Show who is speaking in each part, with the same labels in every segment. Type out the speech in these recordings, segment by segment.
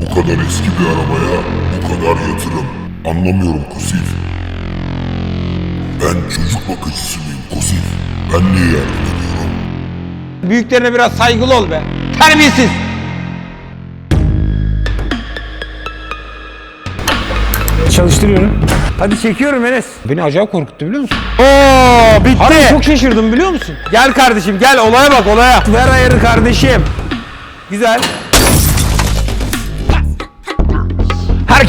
Speaker 1: Bu kadar eski bir arabaya bu kadar yatırım. Anlamıyorum Kosif. Ben çocuk bakıcısı mıyım Kosif? Ben niye yardım ediyorum?
Speaker 2: Büyüklerine biraz saygılı ol be. Terbiyesiz.
Speaker 3: Çalıştırıyorum. Hadi çekiyorum Enes.
Speaker 2: Beni acayip korkuttu biliyor musun?
Speaker 3: Oo bitti.
Speaker 2: Harbi çok şaşırdım biliyor musun?
Speaker 3: Gel kardeşim gel olaya bak olaya. Ver ayarı kardeşim. Güzel.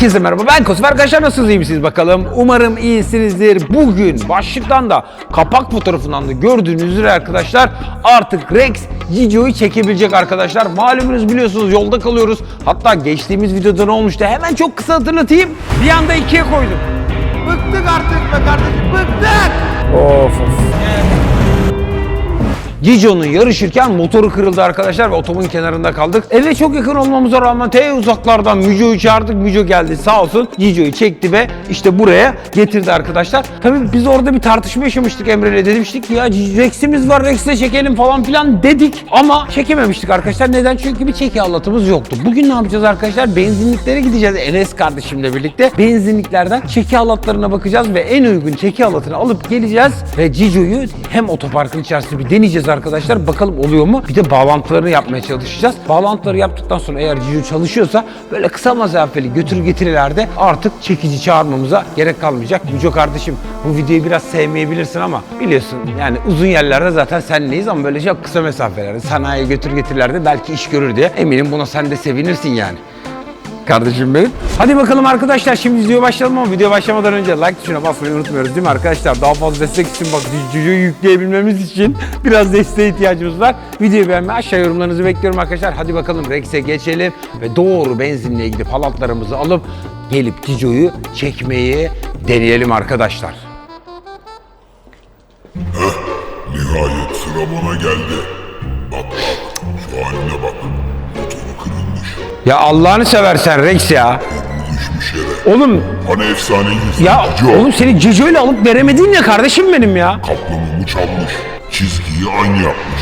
Speaker 2: Herkese merhaba ben Kosif. Arkadaşlar nasılsınız iyi misiniz bakalım? Umarım iyisinizdir. Bugün başlıktan da kapak fotoğrafından da gördüğünüz üzere arkadaşlar artık Rex Gico'yu çekebilecek arkadaşlar. Malumunuz biliyorsunuz yolda kalıyoruz. Hatta geçtiğimiz videoda ne olmuştu hemen çok kısa hatırlatayım. Bir anda ikiye koydum. Bıktık artık be kardeşim bıktık.
Speaker 3: Of of.
Speaker 2: Gico'nun yarışırken motoru kırıldı arkadaşlar ve otomun kenarında kaldık. Eve çok yakın olmamıza rağmen te uzaklardan Müco'yu çağırdık. Müco geldi sağ olsun. Gico'yu çekti ve işte buraya getirdi arkadaşlar. Tabii biz orada bir tartışma yaşamıştık Emre'yle. Demiştik ki ya Rex'imiz var Rex'le çekelim falan filan dedik. Ama çekememiştik arkadaşlar. Neden? Çünkü bir çeki halatımız yoktu. Bugün ne yapacağız arkadaşlar? Benzinliklere gideceğiz Enes kardeşimle birlikte. Benzinliklerden çeki halatlarına bakacağız ve en uygun çeki halatını alıp geleceğiz. Ve Gico'yu hem otoparkın içerisinde bir deneyeceğiz arkadaşlar. Bakalım oluyor mu? Bir de bağlantılarını yapmaya çalışacağız. Bağlantıları yaptıktan sonra eğer Gico çalışıyorsa böyle kısa mesafeli götür getirilerde artık çekici çağırmamıza gerek kalmayacak. Gico kardeşim bu videoyu biraz sevmeyebilirsin ama biliyorsun yani uzun yerlerde zaten senleyiz ama böyle çok kısa mesafelerde sanayi götür getirilerde belki iş görür diye eminim buna sen de sevinirsin yani. Kardeşim benim. Hadi bakalım arkadaşlar şimdi videoya başlayalım ama video başlamadan önce like tuşuna basmayı unutmuyoruz değil mi arkadaşlar? Daha fazla destek için bak videoyu yükleyebilmemiz için biraz desteğe ihtiyacımız var. Videoyu beğenmeyi aşağı yorumlarınızı bekliyorum arkadaşlar. Hadi bakalım Rex'e geçelim ve doğru benzinliğe gidip halatlarımızı alıp gelip Gico'yu çekmeyi deneyelim arkadaşlar.
Speaker 1: Nihayet sıra bana geldi. Bak bak şu haline bak.
Speaker 2: Ya Allah'ını seversen Rex ya.
Speaker 1: Düşmüş yere.
Speaker 2: Oğlum
Speaker 1: Hani efsaneydi.
Speaker 2: ya oğlum seni Gico ile alıp veremedin ya kardeşim benim ya.
Speaker 1: Kaplamamı çalmış. Çizgiyi aynı yapmış.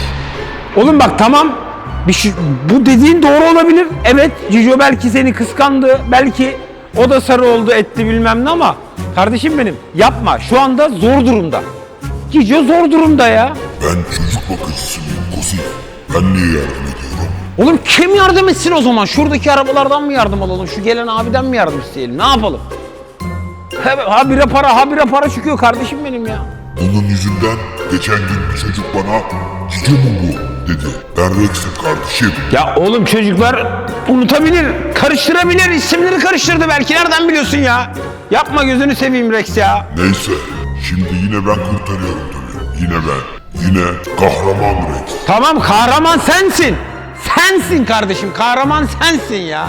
Speaker 2: Oğlum bak tamam. Bir şey, bu dediğin doğru olabilir. Evet Cicio belki seni kıskandı. Belki o da sarı oldu etti bilmem ne ama kardeşim benim yapma. Şu anda zor durumda. Cicio zor durumda ya.
Speaker 1: Ben çocuk bakıcısı mıyım Kosif? Ben niye yardım ediyorum?
Speaker 2: Oğlum kim yardım etsin o zaman? Şuradaki arabalardan mı yardım alalım? Şu gelen abiden mi yardım isteyelim? Ne yapalım? Ha, habire para, habire para çıkıyor kardeşim benim ya.
Speaker 1: Bunun yüzünden geçen gün bir çocuk bana Cici bu dedi. Ben Rex'im kardeşim.
Speaker 2: Ya oğlum çocuklar unutabilir, karıştırabilir, isimleri karıştırdı belki. Nereden biliyorsun ya? Yapma gözünü seveyim Rex ya.
Speaker 1: Neyse şimdi yine ben kurtarıyorum tabii. Yine ben. Yine kahraman Rex.
Speaker 2: Tamam kahraman sensin. Sensin kardeşim kahraman sensin ya.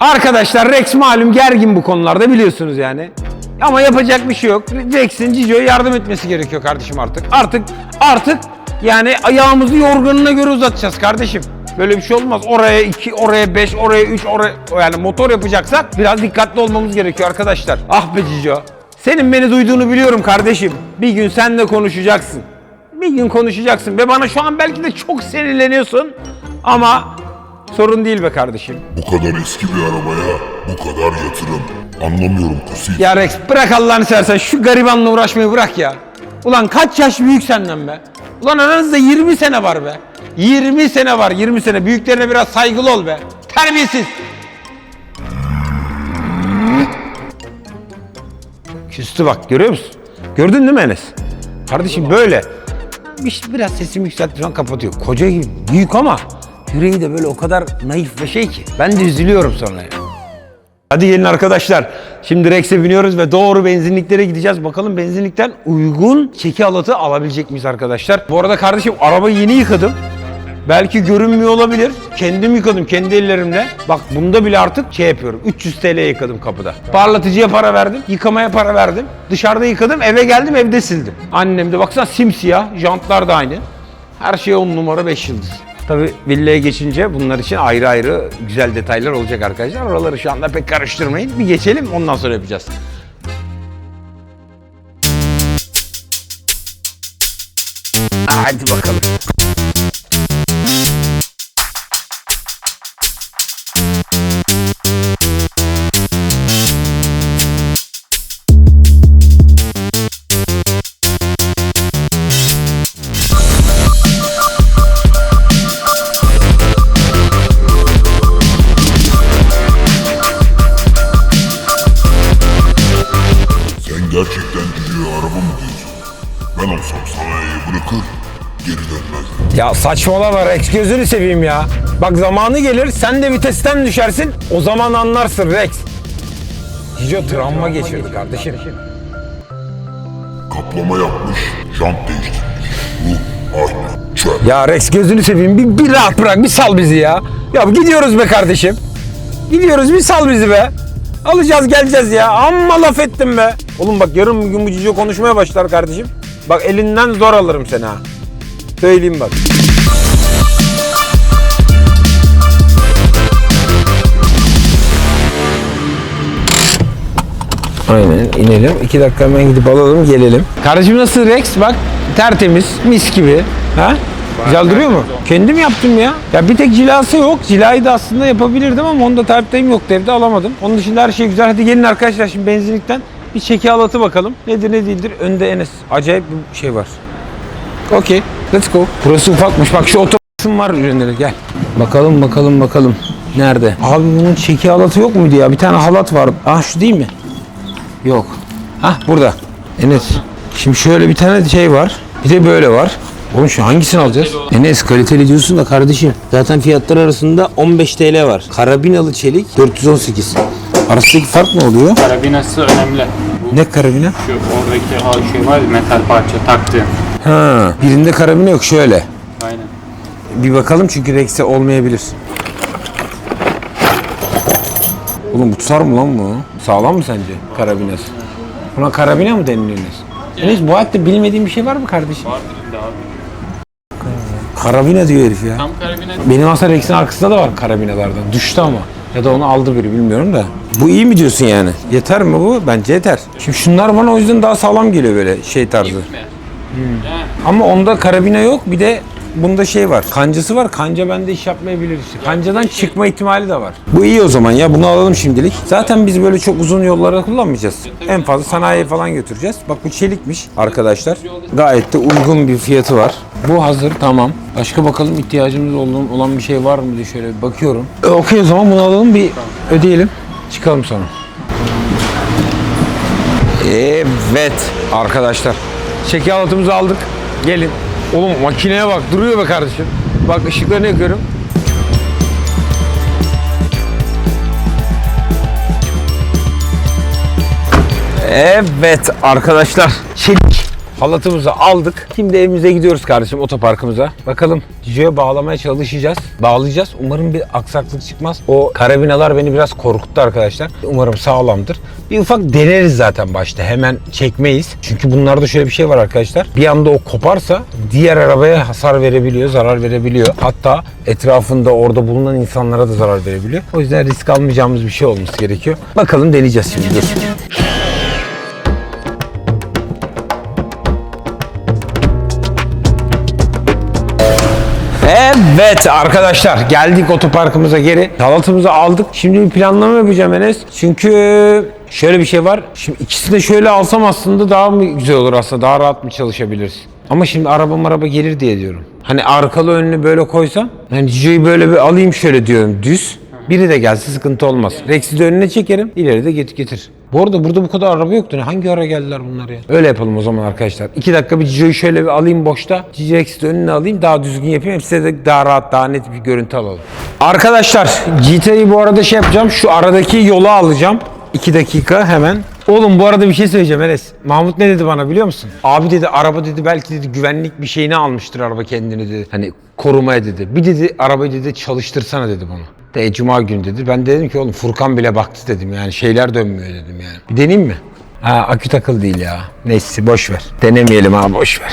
Speaker 2: Arkadaşlar Rex malum gergin bu konularda biliyorsunuz yani. Ama yapacak bir şey yok. Rex'in Cicio'ya yardım etmesi gerekiyor kardeşim artık. Artık artık yani ayağımızı yorganına göre uzatacağız kardeşim. Böyle bir şey olmaz. Oraya 2, oraya 5, oraya 3, oraya yani motor yapacaksak biraz dikkatli olmamız gerekiyor arkadaşlar. Ah be Cicio. Senin beni duyduğunu biliyorum kardeşim. Bir gün senle konuşacaksın. Bir gün konuşacaksın ve bana şu an belki de çok sinirleniyorsun ama sorun değil be kardeşim.
Speaker 1: Bu kadar eski bir arabaya bu kadar yatırım. Anlamıyorum Kosif.
Speaker 2: Ya Rex bırak Allah'ını seversen şu garibanla uğraşmayı bırak ya. Ulan kaç yaş büyük senden be? Ulan aranızda 20 sene var be. 20 sene var 20 sene. Büyüklerine biraz saygılı ol be. Terbiyesiz. Küstü bak görüyor musun? Gördün değil mi Enes? Kardeşim böyle. İşte biraz sesimi yükseltti falan kapatıyor. Koca gibi büyük ama yüreği de böyle o kadar naif ve şey ki. Ben de üzülüyorum sonra ya. Hadi gelin arkadaşlar. Şimdi Rex'e biniyoruz ve doğru benzinliklere gideceğiz. Bakalım benzinlikten uygun çeki halatı alabilecek miyiz arkadaşlar? Bu arada kardeşim arabayı yeni yıkadım. Belki görünmüyor olabilir. Kendim yıkadım kendi ellerimle. Bak bunda bile artık şey yapıyorum. 300 TL yıkadım kapıda. Parlatıcıya para verdim. Yıkamaya para verdim. Dışarıda yıkadım. Eve geldim evde sildim. Annem de baksana simsiyah. Jantlar da aynı. Her şey 10 numara 5 yıldız. Tabii villaya geçince bunlar için ayrı ayrı güzel detaylar olacak arkadaşlar. Oraları şu anda pek karıştırmayın. Bir geçelim ondan sonra yapacağız. Hadi bakalım.
Speaker 1: Gerçekten cücüğü araba mı diyorsun? Ben olsam sanayiyi bırakır geri dönmezdim.
Speaker 2: Ya saçmalama Rex gözünü seveyim ya. Bak zamanı gelir sen de vitesten düşersin o zaman anlarsın Rex. Cico travma geçirdi kardeşim.
Speaker 1: Kaplama yapmış, jant değiştirmiş. Bu aynı çöp.
Speaker 2: Ya Rex gözünü seveyim bir, bir rahat bırak bir sal bizi ya. Ya gidiyoruz be kardeşim. Gidiyoruz bir sal bizi be. Alacağız geleceğiz ya. Amma laf ettim be. Oğlum bak yarın bir gün bu Cicio konuşmaya başlar kardeşim. Bak elinden zor alırım seni ha. Söyleyeyim bak. Aynen inelim. İki dakika hemen gidip alalım gelelim. Kardeşim nasıl Rex? Bak tertemiz mis gibi. Ha? Güzel duruyor mu? Kendim yaptım ya. Ya bir tek cilası yok. Cilayı da aslında yapabilirdim ama onu da talepteyim yoktu evde alamadım. Onun dışında her şey güzel. Hadi gelin arkadaşlar şimdi benzinlikten bir çeki alatı bakalım. Nedir ne değildir. Önde Enes. Acayip bir şey var. Okey. Let's go. Burası ufakmış. Bak şu otobüsün var ürünleri. Gel. Bakalım bakalım bakalım. Nerede? Abi bunun çeki halatı yok muydu ya? Bir tane halat var. Ah şu değil mi? Yok. Hah burada. Enes. Şimdi şöyle bir tane şey var. Bir de böyle var. Oğlum şu hangisini alacağız? Enes kaliteli diyorsun da kardeşim. Zaten fiyatlar arasında 15 TL var. Karabinalı çelik 418. Arasındaki fark ne oluyor?
Speaker 4: Karabinası önemli. Bu
Speaker 2: Ne karabina?
Speaker 4: şu oradaki ha şey var ya metal parça taktığın.
Speaker 2: Ha, birinde karabina yok şöyle.
Speaker 4: Aynen.
Speaker 2: Bir bakalım çünkü Rex'e olmayabilir. Oğlum bu tutar mı lan bu? Sağlam mı sence karabinası? Buna karabina mı deniliyor Enes? Enes bu hayatta bilmediğin bir şey var mı kardeşim?
Speaker 4: Vardır illa abi.
Speaker 2: Karabina diyor herif ya.
Speaker 4: Tam karabina
Speaker 2: Benim aslında Rex'in arkasında da var karabinalardan. Düştü ama. Ya da onu aldı biri bilmiyorum da. Bu iyi mi diyorsun yani? Yeter mi bu? Bence yeter. Şimdi şunlar bana o yüzden daha sağlam geliyor böyle şey tarzı.
Speaker 4: mi? Yani
Speaker 2: Ama onda karabina yok. Bir de bunda şey var. Kancası var. Kanca bende iş yapmayabilir işte. Kancadan çıkma ihtimali de var. Bu iyi o zaman ya. Bunu alalım şimdilik. Zaten biz böyle çok uzun yollara kullanmayacağız. En fazla sanayiye falan götüreceğiz. Bak bu çelikmiş arkadaşlar. Gayet de uygun bir fiyatı var. Bu hazır tamam. Başka bakalım ihtiyacımız olan, olan bir şey var mı diye şöyle bir bakıyorum. E, Okey o zaman bunu alalım bir ödeyelim. Çıkalım sonra. Evet arkadaşlar. Şeker alatımızı aldık. Gelin. Oğlum makineye bak duruyor be kardeşim. Bak ışıklarını yakıyorum. Evet arkadaşlar. Halatımızı aldık. Şimdi evimize gidiyoruz kardeşim otoparkımıza. Bakalım Cicio'ya bağlamaya çalışacağız. Bağlayacağız. Umarım bir aksaklık çıkmaz. O karabinalar beni biraz korkuttu arkadaşlar. Umarım sağlamdır. Bir ufak deneriz zaten başta. Hemen çekmeyiz. Çünkü bunlarda şöyle bir şey var arkadaşlar. Bir anda o koparsa diğer arabaya hasar verebiliyor, zarar verebiliyor. Hatta etrafında orada bulunan insanlara da zarar verebiliyor. O yüzden risk almayacağımız bir şey olması gerekiyor. Bakalım deneyeceğiz şimdi. Dur. Evet arkadaşlar geldik otoparkımıza geri. Halatımızı aldık. Şimdi bir planlama yapacağım Enes. Çünkü şöyle bir şey var. Şimdi ikisini de şöyle alsam aslında daha mı güzel olur aslında? Daha rahat mı çalışabiliriz? Ama şimdi araba araba gelir diye diyorum. Hani arkalı önlü böyle koysam. Hani Cicio'yu böyle bir alayım şöyle diyorum düz. Biri de gelse sıkıntı olmaz. Rex'i de önüne çekerim. İleri de getir getir. Bu arada burada bu kadar araba yoktu. Ne? Hangi ara geldiler bunlar ya? Öyle yapalım o zaman arkadaşlar. İki dakika bir Cicio'yu şöyle bir alayım boşta. Cici Rex'i de önüne alayım. Daha düzgün yapayım. Hepsi de daha rahat, daha net bir görüntü alalım. Arkadaşlar GT'yi bu arada şey yapacağım. Şu aradaki yolu alacağım. İki dakika hemen. Oğlum bu arada bir şey söyleyeceğim Enes. Mahmut ne dedi bana biliyor musun? Abi dedi araba dedi belki dedi güvenlik bir şeyini almıştır araba kendini dedi. Hani korumaya dedi. Bir dedi arabayı dedi çalıştırsana dedi bana. De cuma günü dedi. Ben de dedim ki oğlum Furkan bile baktı dedim yani şeyler dönmüyor dedim yani. Bir deneyeyim mi? Ha akü takıl değil ya. Neyse boş ver. Denemeyelim abi boş ver.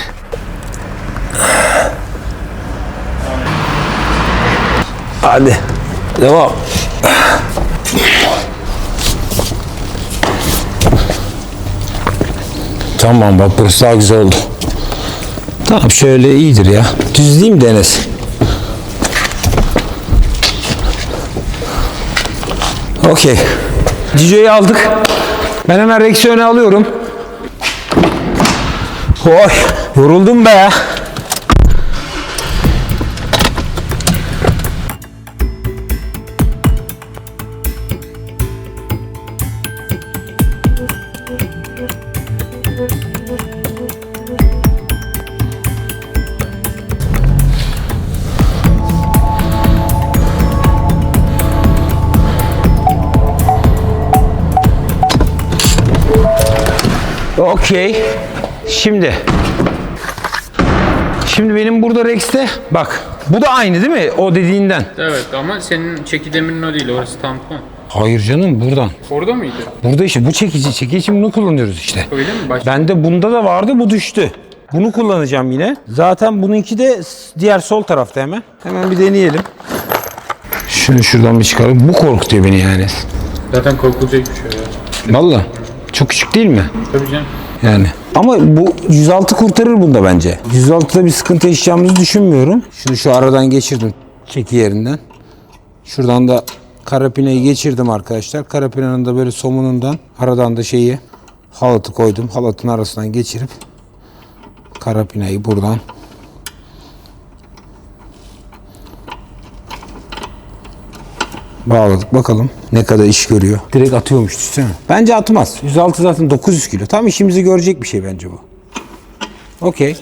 Speaker 2: Hadi. Devam. Tamam bak burası daha güzel oldu. Tamam şöyle iyidir ya. Düzleyeyim de. Okey. Cicio'yu aldık. Ben hemen öne alıyorum. Oy yoruldum be. Okey. Şimdi. Şimdi benim burada Rex'te bak. Bu da aynı değil mi? O dediğinden.
Speaker 4: Evet ama senin çekideminin o değil orası tampon.
Speaker 2: Hayır canım buradan.
Speaker 4: Orada mıydı?
Speaker 2: Burada işte bu çekici. Çekici için bunu kullanıyoruz işte.
Speaker 4: Öyle mi? Başka?
Speaker 2: Bende bunda da vardı bu düştü. Bunu kullanacağım yine. Zaten bununki de diğer sol tarafta hemen. Hemen bir deneyelim. Şunu şuradan bir çıkaralım. Bu korkutuyor beni yani.
Speaker 4: Zaten korkulacak bir şey ya.
Speaker 2: Valla. Çok küçük değil mi?
Speaker 4: Tabii canım.
Speaker 2: Yani. Ama bu 106 kurtarır bunda bence. 106'da bir sıkıntı yaşayacağımızı düşünmüyorum. Şunu şu aradan geçirdim çeki yerinden. Şuradan da karapinayı geçirdim arkadaşlar. Karapinanın da böyle somunundan aradan da şeyi halatı koydum. Halatın arasından geçirip karapinayı buradan Bağladık bakalım ne kadar iş görüyor. Direkt atıyormuş düşünsene. Bence atmaz. 106 zaten 900 kilo. Tam işimizi görecek bir şey bence bu. Okey.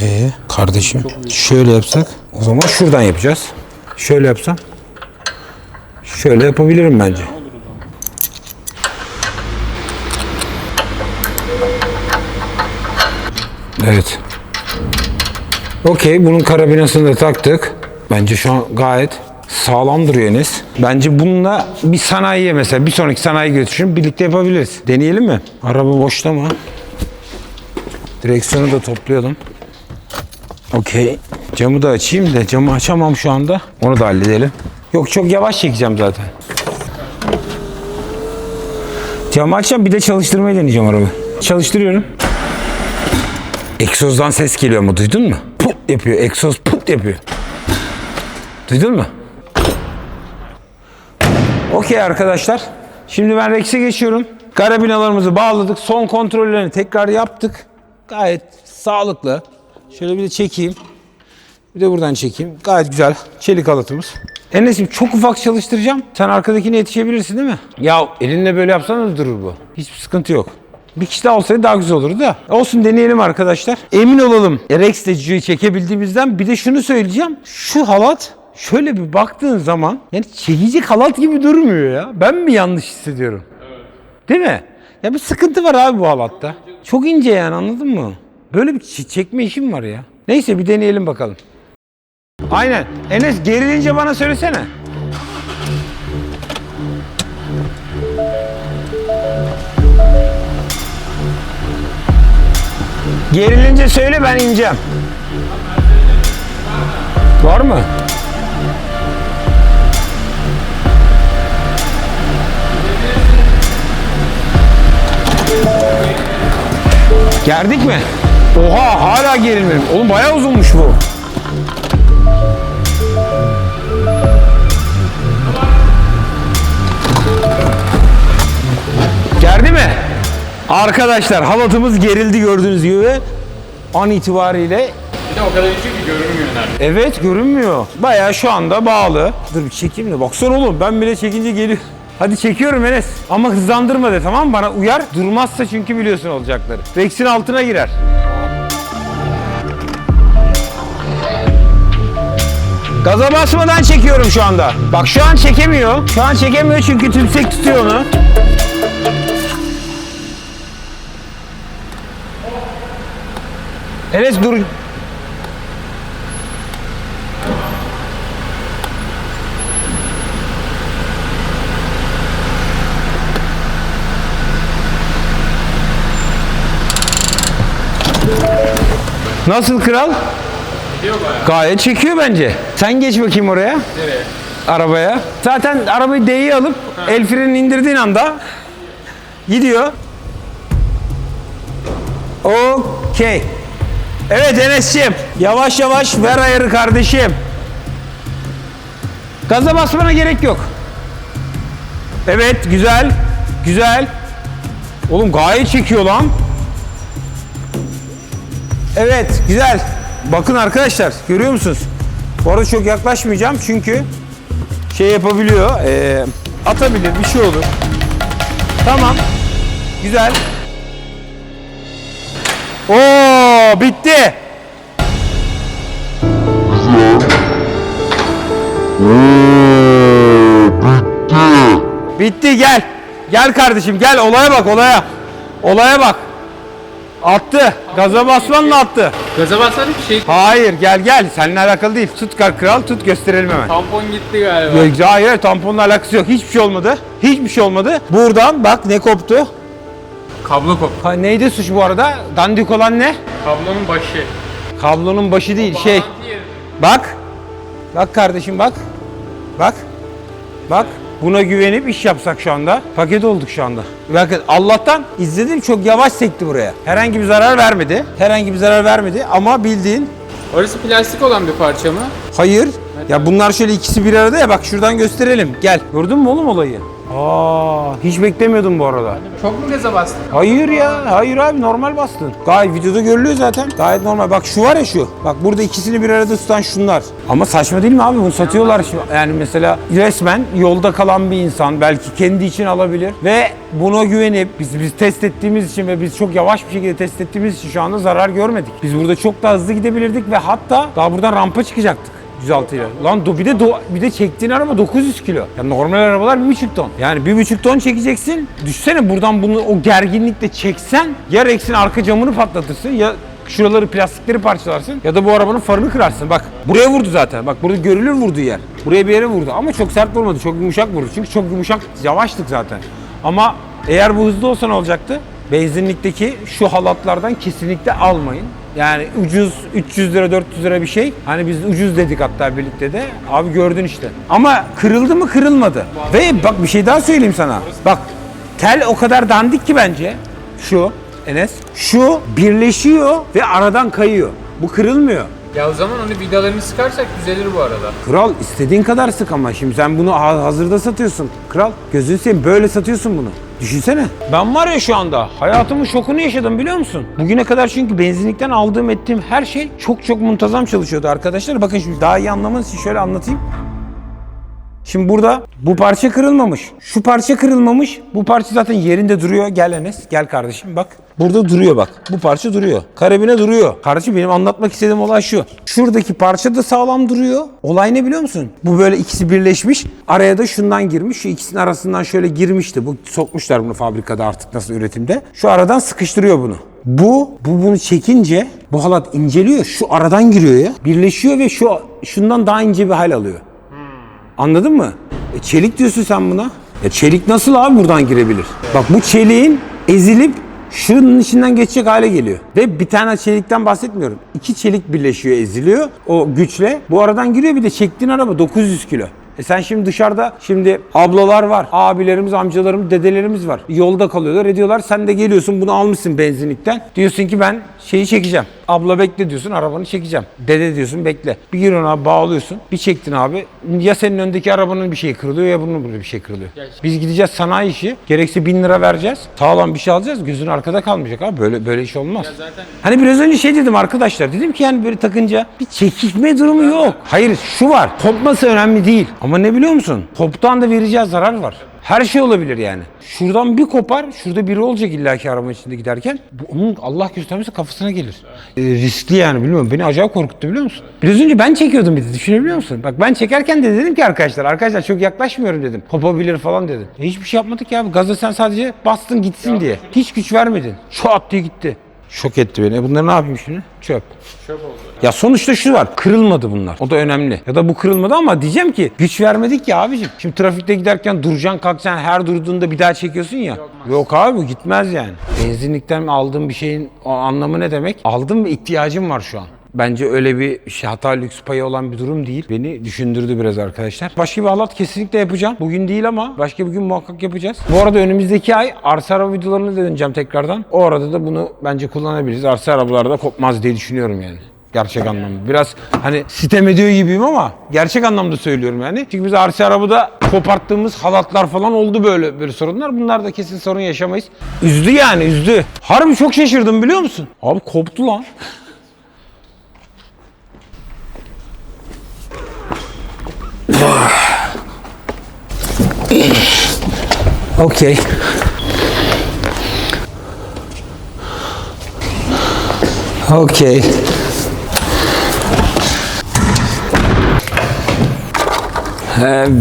Speaker 2: Ee, kardeşim şöyle yapsak o zaman şuradan yapacağız. Şöyle yapsam şöyle yapabilirim bence. Evet. Okey bunun karabinasını da taktık. Bence şu an gayet sağlam duruyor Enes. Bence bununla bir sanayiye mesela bir sonraki sanayi götürüşünü birlikte yapabiliriz. Deneyelim mi? Araba boşta mı? Direksiyonu da toplayalım. Okey. Camı da açayım da camı açamam şu anda. Onu da halledelim. Yok çok yavaş çekeceğim zaten. Camı açacağım bir de çalıştırmayı deneyeceğim araba. Çalıştırıyorum. Egzozdan ses geliyor mu duydun mu? Put yapıyor. Egzoz put yapıyor. Duydun mu? Okey arkadaşlar. Şimdi ben Rex'e geçiyorum. Karabinalarımızı bağladık. Son kontrollerini tekrar yaptık. Gayet sağlıklı. Şöyle bir de çekeyim. Bir de buradan çekeyim. Gayet güzel. Çelik halatımız. Enes'im çok ufak çalıştıracağım. Sen arkadakine yetişebilirsin değil mi? Ya elinle böyle yapsan da durur bu. Hiçbir sıkıntı yok. Bir kişi daha olsaydı daha güzel olurdu da. Olsun deneyelim arkadaşlar. Emin olalım Rex Cüce'yi çekebildiğimizden. Bir de şunu söyleyeceğim. Şu halat şöyle bir baktığın zaman yani çekecek halat gibi durmuyor ya. Ben mi yanlış hissediyorum? Değil mi? Ya bir sıkıntı var abi bu halatta. Çok ince yani anladın mı? Böyle bir çekme işim var ya. Neyse bir deneyelim bakalım. Aynen. Enes gerilince bana söylesene. Gerilince söyle ben ineceğim. Var mı? Gerdik mi? Oha hala gerilmedim. Oğlum bayağı uzunmuş bu. Gerdi mi? Arkadaşlar halatımız gerildi gördüğünüz gibi. An itibariyle
Speaker 4: Bir de o kadar ince ki görünmüyor nerede.
Speaker 2: Evet görünmüyor. Bayağı şu anda bağlı. Dur bir çekeyim de. Baksana oğlum ben bile çekince geliyor. Hadi çekiyorum Enes. Ama hızlandırma de tamam mı? Bana uyar. Durmazsa çünkü biliyorsun olacakları. Rex'in altına girer. Gaza basmadan çekiyorum şu anda. Bak şu an çekemiyor. Şu an çekemiyor çünkü tümsek tutuyor onu. Enes dur. Nasıl kral?
Speaker 4: Gidiyor bayağı.
Speaker 2: Gayet çekiyor bence. Sen geç bakayım oraya.
Speaker 4: Nereye?
Speaker 2: Arabaya. Zaten arabayı D'yi alıp el frenini indirdiğin anda gidiyor. Okey. Evet Enes'ciğim. Yavaş yavaş ver ayarı kardeşim. Gaza basmana gerek yok. Evet güzel. Güzel. Oğlum gayet çekiyor lan. Evet güzel. Bakın arkadaşlar görüyor musunuz? Bu arada çok yaklaşmayacağım çünkü şey yapabiliyor. eee, atabilir bir şey olur. Tamam. Güzel. Oo bitti. Bitti gel. Gel kardeşim gel olaya bak olaya. Olaya bak. Attı. Gaza basmanla attı.
Speaker 4: Gaza bassana bir şey.
Speaker 2: Hayır gel gel. Seninle alakalı değil. Tut kar kral tut gösterelim hemen.
Speaker 4: Tampon gitti galiba.
Speaker 2: Yok, hayır hayır, tamponla alakası yok. Hiçbir şey olmadı. Hiçbir şey olmadı. Buradan bak ne koptu.
Speaker 4: Kablo kop.
Speaker 2: Ha, neydi suç bu arada? Dandik olan ne?
Speaker 4: Kablonun başı.
Speaker 2: Kablonun başı değil şey. Bak. Bak kardeşim bak. Bak. Bak. Buna güvenip iş yapsak şu anda. Paket olduk şu anda. Bakın Allah'tan izledim çok yavaş sekti buraya. Herhangi bir zarar vermedi. Herhangi bir zarar vermedi ama bildiğin
Speaker 4: Orası plastik olan bir parça mı?
Speaker 2: hayır. Ya bunlar şöyle ikisi bir arada ya bak şuradan gösterelim. Gel. Gördün mü oğlum olayı? Aa, hiç beklemiyordum bu arada.
Speaker 4: Çok mu gaza bastın?
Speaker 2: Hayır ya, hayır abi normal bastın. Gayet videoda görülüyor zaten. Gayet normal. Bak şu var ya şu. Bak burada ikisini bir arada tutan şunlar. Ama saçma değil mi abi? Bunu satıyorlar şimdi. Yani mesela resmen yolda kalan bir insan belki kendi için alabilir ve buna güvenip biz biz test ettiğimiz için ve biz çok yavaş bir şekilde test ettiğimiz için şu anda zarar görmedik. Biz burada çok daha hızlı gidebilirdik ve hatta daha buradan rampa çıkacaktık. 106 ile. Lan do- bir de do- bir de çektiğin araba 900 kilo. Ya normal arabalar 1,5 ton. Yani 1,5 ton çekeceksin. Düşsene buradan bunu o gerginlikle çeksen ya Rex'in arka camını patlatırsın ya şuraları plastikleri parçalarsın ya da bu arabanın farını kırarsın. Bak buraya vurdu zaten. Bak burada görülür vurduğu yer. Buraya bir yere vurdu ama çok sert vurmadı. Çok yumuşak vurdu. Çünkü çok yumuşak yavaştık zaten. Ama eğer bu hızlı olsa ne olacaktı? Benzinlikteki şu halatlardan kesinlikle almayın. Yani ucuz 300 lira 400 lira bir şey. Hani biz ucuz dedik hatta birlikte de. Abi gördün işte. Ama kırıldı mı kırılmadı. Ve bak bir şey daha söyleyeyim sana. Bak tel o kadar dandik ki bence. Şu Enes. Şu birleşiyor ve aradan kayıyor. Bu kırılmıyor.
Speaker 4: Ya o zaman onu vidalarını sıkarsak düzelir bu arada.
Speaker 2: Kral istediğin kadar sık ama şimdi sen bunu ha- hazırda satıyorsun. Kral gözünü seveyim böyle satıyorsun bunu. Düşünsene. Ben var ya şu anda hayatımın şokunu yaşadım biliyor musun? Bugüne kadar çünkü benzinlikten aldığım ettiğim her şey çok çok muntazam çalışıyordu arkadaşlar. Bakın şimdi daha iyi anlamanız için şöyle anlatayım. Şimdi burada bu parça kırılmamış. Şu parça kırılmamış. Bu parça zaten yerinde duruyor. Gel Enes. Gel kardeşim bak. Burada duruyor bak. Bu parça duruyor. Karabine duruyor. Kardeşim benim anlatmak istediğim olay şu. Şuradaki parça da sağlam duruyor. Olay ne biliyor musun? Bu böyle ikisi birleşmiş. Araya da şundan girmiş. Şu ikisinin arasından şöyle girmişti. Bu sokmuşlar bunu fabrikada artık nasıl üretimde. Şu aradan sıkıştırıyor bunu. Bu, bu bunu çekince bu halat inceliyor. Şu aradan giriyor ya. Birleşiyor ve şu şundan daha ince bir hal alıyor. Anladın mı? E, çelik diyorsun sen buna. Ya çelik nasıl abi buradan girebilir? Bak bu çeliğin ezilip şunun içinden geçecek hale geliyor. Ve bir tane çelikten bahsetmiyorum. İki çelik birleşiyor, eziliyor o güçle. Bu aradan giriyor bir de çektiğin araba 900 kilo. E sen şimdi dışarıda şimdi ablalar var, abilerimiz, amcalarımız, dedelerimiz var. Yolda kalıyorlar, ediyorlar. Sen de geliyorsun bunu almışsın benzinlikten. Diyorsun ki ben şeyi çekeceğim. Abla bekle diyorsun arabanı çekeceğim. Dede diyorsun bekle. Bir giriyorsun abi bağlıyorsun. Bir çektin abi. Ya senin öndeki arabanın bir şeyi kırılıyor ya bunun burada bir şey kırılıyor. Biz gideceğiz sanayi işi. Gerekse bin lira vereceğiz. Sağlam bir şey alacağız. Gözün arkada kalmayacak abi. Böyle böyle iş olmaz.
Speaker 4: zaten-
Speaker 2: Hani biraz önce şey dedim arkadaşlar. Dedim ki yani böyle takınca bir çekişme durumu yok. Hayır şu var. Kopması önemli değil. Ama ne biliyor musun? Koptan da vereceği zarar var. Her şey olabilir yani. Şuradan bir kopar, şurada biri olacak illaki arabanın içinde giderken. Bu onun Allah göstermesin kafasına gelir. E, riskli yani bilmiyorum. Beni acayip korkuttu biliyor musun? Biraz önce ben çekiyordum bir de düşünebiliyor musun? Bak ben çekerken de dedim ki arkadaşlar, arkadaşlar çok yaklaşmıyorum dedim. Kopabilir falan dedim. E, hiçbir şey yapmadık ya. Gaza sen sadece bastın gitsin diye. Hiç güç vermedin. Şok diye gitti. Şok etti beni. E, Bunları ne yapayım şimdi? Çöp.
Speaker 4: Çöp oldu.
Speaker 2: Ya sonuçta şu var. Kırılmadı bunlar. O da önemli. Ya da bu kırılmadı ama diyeceğim ki güç vermedik ya abicim. Şimdi trafikte giderken duracaksın kalkacaksın her durduğunda bir daha çekiyorsun ya. Yok abi bu gitmez yani. Benzinlikten aldığım bir şeyin anlamı ne demek? Aldım ve ihtiyacım var şu an. Bence öyle bir şey, hata lüks payı olan bir durum değil. Beni düşündürdü biraz arkadaşlar. Başka bir halat kesinlikle yapacağım. Bugün değil ama başka bir gün muhakkak yapacağız. Bu arada önümüzdeki ay arsa araba videolarını da döneceğim tekrardan. O arada da bunu bence kullanabiliriz. Arsa arabalarda kopmaz diye düşünüyorum yani. Gerçek anlamda. Biraz hani sitem ediyor gibiyim ama gerçek anlamda söylüyorum yani. Çünkü biz arsa arabada koparttığımız halatlar falan oldu böyle böyle sorunlar. Bunlar da kesin sorun yaşamayız. Üzdü yani üzdü. Harbi çok şaşırdım biliyor musun? Abi koptu lan. Okey. Okey. Evet.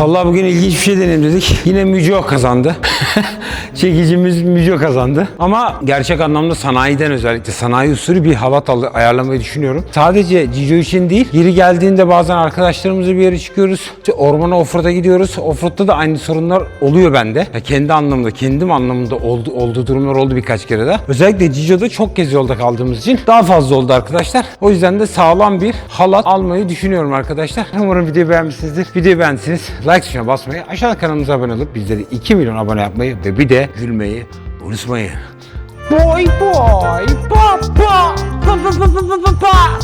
Speaker 2: Allah bugün ilginç bir şey deneyim dedik. Yine Müco kazandı. Çekicimiz Müco kazandı. Ama gerçek anlamda sanayiden özellikle sanayi usulü bir halat al- ayarlamayı düşünüyorum. Sadece Cico için değil, yeri geldiğinde bazen arkadaşlarımızla bir yere çıkıyoruz. İşte ormana offroad'a gidiyoruz. Offroad'da da aynı sorunlar oluyor bende. Ya kendi anlamda, kendim anlamında oldu, olduğu durumlar oldu birkaç kere de. Özellikle Cico'da çok kez yolda kaldığımız için daha fazla oldu arkadaşlar. O yüzden de sağlam bir halat almayı düşünüyorum arkadaşlar. Umarım videoyu beğenmişsinizdir. Videoyu beğendiyseniz like tuşuna basmayı, aşağıda kanalımıza abone olup bizleri 2 milyon abone yapmayı ve bir de gülmeyi unutmayın. Boy boy pa pa pa pa pa pa pa pa